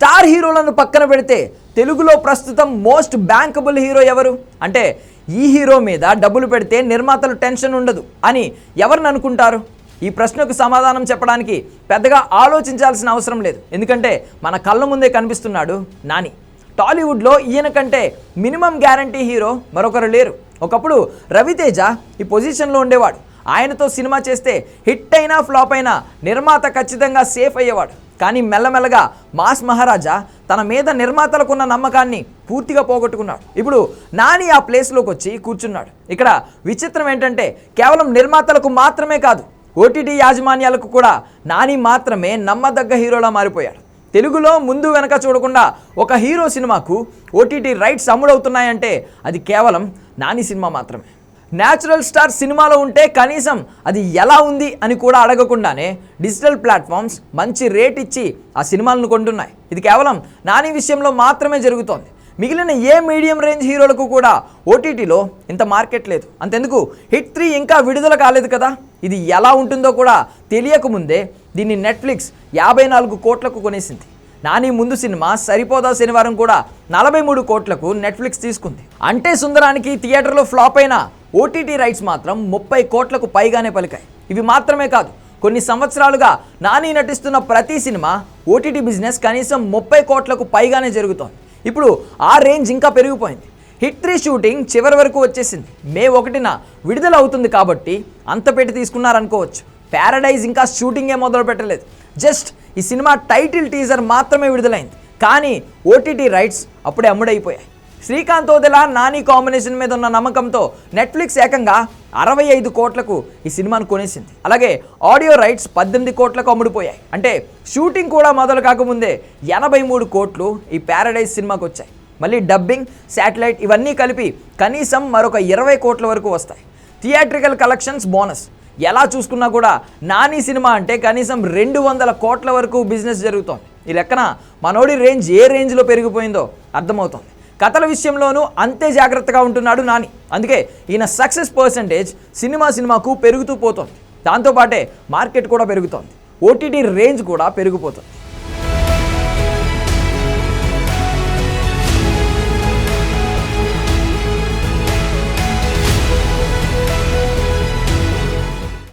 Star హీరోలను పక్కన పెడితే తెలుగులో ప్రస్తుతం మోస్ట్ బ్యాంకబుల్ హీరో ఎవరు? అంటే ఈ హీరో మీద డబ్బులు పెడితే నిర్మాతలు టెన్షన్ ఉండదు అని ఎవరిని అనుకుంటారు? ఈ ప్రశ్నకు సమాధానం చెప్పడానికి పెద్దగా ఆలోచించాల్సిన అవసరం లేదు. ఎందుకంటే మన కళ్ళ ముందే కనిపిస్తున్నాడు నాని. టాలీవుడ్లో ఈయన కంటే మినిమం గ్యారంటీ హీరో మరొకరు లేరు. ఒకప్పుడు రవితేజ ఈ పొజిషన్లో ఉండేవాడు. ఆయనతో సినిమా చేస్తే హిట్ అయినా ఫ్లాప్ అయినా నిర్మాత ఖచ్చితంగా సేఫ్ అయ్యేవాడు. కానీ మెల్లమెల్లగా మాస్ మహారాజా తన మీద నిర్మాతలకున్న నమ్మకాన్ని పూర్తిగా పోగొట్టుకున్నాడు. ఇప్పుడు నాని ఆ ప్లేస్లోకి వచ్చి కూర్చున్నాడు. ఇక్కడ విచిత్రం ఏంటంటే కేవలం నిర్మాతలకు మాత్రమే కాదు ఓటీటీ యాజమాన్యాలకు కూడా నాని మాత్రమే నమ్మదగ్గ హీరోలా మారిపోయాడు. తెలుగులో ముందు వెనక చూడకుండా ఒక హీరో సినిమాకు ఓటీటీ రైట్స్ అమ్ముడవుతున్నాయంటే అది కేవలం నాని సినిమా మాత్రమే. న్యాచురల్ స్టార్ సినిమాలో ఉంటే కనీసం అది ఎలా ఉంది అని కూడా అడగకుండానే డిజిటల్ ప్లాట్ఫామ్స్ మంచి రేట్ ఇచ్చి ఆ సినిమాలను కొంటున్నాయి. ఇది కేవలం నాని విషయంలో మాత్రమే జరుగుతోంది. మిగిలిన ఏ మీడియం రేంజ్ హీరోలకు కూడా ఓటీటీలో ఇంత మార్కెట్ లేదు. అంతెందుకు? హిట్ త్రీ ఇంకా విడుదల కాలేదు కదా? ఇది ఎలా ఉంటుందో కూడా తెలియకముందే దీన్ని నెట్ఫ్లిక్స్ యాభై నాలుగు కోట్లకు కొనేసింది. నాని ముందు సినిమా సరిపోదా శనివారం కూడా నలభై మూడు కోట్లకు నెట్ఫ్లిక్స్ తీసుకుంది. అంటే సుందరానికి థియేటర్లో ఫ్లాప్ అయిన ఓటీటీ రైట్స్ మాత్రం ముప్పై కోట్లకు పైగానే పలికాయి. ఇవి మాత్రమే కాదు కొన్ని సంవత్సరాలుగా నాని నటిస్తున్న ప్రతి సినిమా ఓటీటీ బిజినెస్ కనీసం ముప్పై కోట్లకు పైగానే జరుగుతోంది. ఇప్పుడు ఆ రేంజ్ ఇంకా పెరిగిపోయింది. హిట్ త్రీ షూటింగ్ చివరి వరకు వచ్చేసింది. మే ఒకటిన విడుదల అవుతుంది కాబట్టి అంత పెట్టి తీసుకున్నారనుకోవచ్చు. ప్యారడైజ్ ఇంకా షూటింగే మొదలు పెట్టలేదు. జస్ట్ ఈ సినిమా టైటిల్ టీజర్ మాత్రమే విడుదలైంది. కానీ ఓటీటీ రైట్స్ అప్పుడే అమ్ముడైపోయాయి. శ్రీకాంత్ ఓదెలా నాని కాంబినేషన్ మీద ఉన్న నమ్మకంతో నెట్ఫ్లిక్స్ ఏకంగా అరవై ఐదు కోట్లకు ఈ సినిమాను కొనేసింది. అలాగే ఆడియో రైట్స్ పద్దెనిమిది కోట్లకు అమ్ముడుపోయాయి. అంటే షూటింగ్ కూడా మొదలు కాకముందే ఎనభై మూడు కోట్లు ఈ ప్యారడైజ్ సినిమాకి వచ్చాయి. మళ్ళీ డబ్బింగ్ శాటిలైట్ ఇవన్నీ కలిపి కనీసం మరొక ఇరవై కోట్ల వరకు వస్తాయి. Theatrical collections bonus. ఎలా చూసుకున్నా కూడా నాని సినిమా అంటే కనీసం రెండు వందల కోట్ల వరకు బిజినెస్ జరుగుతోంది. ఈ లెక్కన మనోడి రేంజ్ ఏ రేంజ్లో పెరిగిపోయిందో అర్థమవుతోంది. కథల విషయంలోనూ అంతే జాగ్రత్తగా ఉంటున్నాడు నాని. అందుకే ఈయన సక్సెస్ పర్సంటేజ్ సినిమా సినిమాకు పెరుగుతూ పోతోంది. దాంతోపాటే మార్కెట్ కూడా పెరుగుతోంది. ఓటీటీ రేంజ్ కూడా పెరిగిపోతుంది.